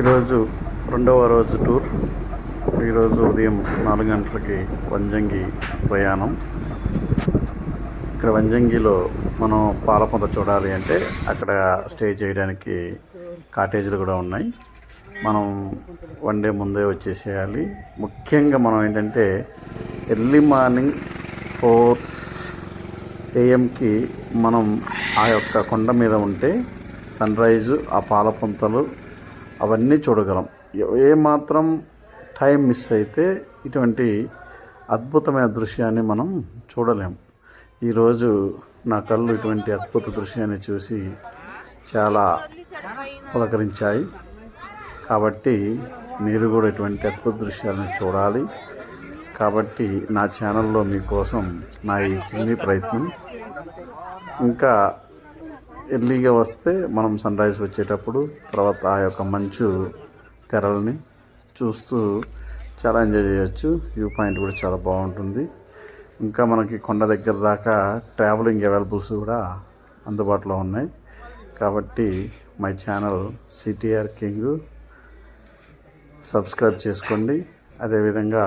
ఈరోజు రెండవ రోజు టూర్. ఈరోజు ఉదయం నాలుగు గంటలకి వంజంగి ప్రయాణం. ఇక్కడ వంజంగిలో మనం పాలపొంత చూడాలి అంటే అక్కడ స్టే చేయడానికి కాటేజీలు కూడా ఉన్నాయి. మనం వన్ డే ముందే వచ్చేసేయాలి. ముఖ్యంగా మనం ఏంటంటే ఎర్లీ మార్నింగ్ ఫోర్ ఏఎంకి మనం ఆ యొక్క కొండ మీద ఉంటే సన్ రైజు ఆ పాలపుంతలు అవన్నీ చూడగలం. ఏ మాత్రం టైం మిస్ అయితే ఇటువంటి అద్భుతమైన దృశ్యాన్ని మనం చూడలేము ఈరోజు నా కళ్ళు ఇటువంటి అద్భుత దృశ్యాన్ని చూసి చాలా పులకరించాయి. కాబట్టి మీరు కూడా ఇటువంటి అద్భుత దృశ్యాలను చూడాలి. కాబట్టి నా ఛానల్లో మీకోసం నా ఈ చిన్ని ప్రయత్నం. ఇంకా ఎర్లీగా వస్తే మనం సన్ రైజ్ వచ్చేటప్పుడు తర్వాత ఆ యొక్క మంచు తెరల్ని చూస్తూ చాలా ఎంజాయ్ చేయొచ్చు. వ్యూ పాయింట్ కూడా చాలా బాగుంటుంది. ఇంకా మనకి కొండ దగ్గర దాకా ట్రావెలింగ్ అవైలబుల్స్ కూడా అందుబాటులో ఉన్నాయి. కాబట్టి my channel CTR king. Subscribe చేసుకోండి. అదేవిధంగా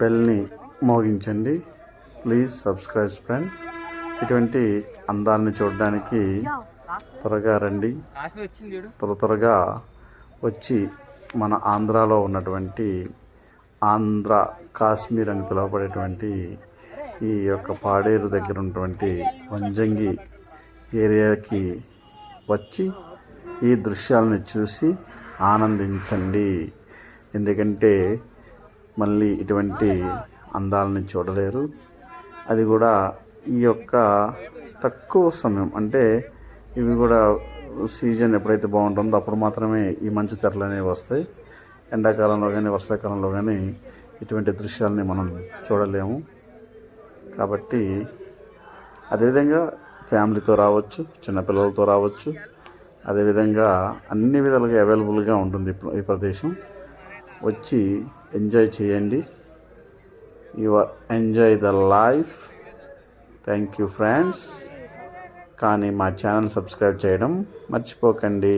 బెల్ని మోగించండి. Please subscribe friend. ఇటువంటి అందాన్ని చూడడానికి త్వరగా రండి. త్వర త్వరగా వచ్చి మన ఆంధ్రాలో ఉన్నటువంటి ఆంధ్ర కాశ్మీర్ అని పిలువబడేటువంటి ఈ యొక్క పాడేరు దగ్గర ఉన్నటువంటి వంజంగి ఏరియాకి వచ్చి ఈ దృశ్యాలను చూసి ఆనందించండి. ఎందుకంటే మళ్ళీ ఇటువంటి అందాలని చూడలేరు. అది కూడా ఈ యొక్క తక్కువ సమయం అంటే ఇవి కూడా సీజన్ ఎప్పుడైతే బాగుంటుందో అప్పుడు మాత్రమే ఈ మంచు తెరలు అనేవి వస్తాయి. ఎండాకాలంలో కానీ వర్షాకాలంలో కానీ ఇటువంటి దృశ్యాలని మనం చూడలేము. కాబట్టి అదేవిధంగా ఫ్యామిలీతో రావచ్చు చిన్నపిల్లలతో రావచ్చు. అదేవిధంగా అన్ని విధాలుగా అవైలబుల్గా ఉంటుంది ఈ ఈ ప్రదేశం. వచ్చి ఎంజాయ్ చేయండి. Your enjoy the life. Thank you friends కానీ మా ఛానల్ సబ్స్క్రైబ్ చేయడం మర్చిపోకండి.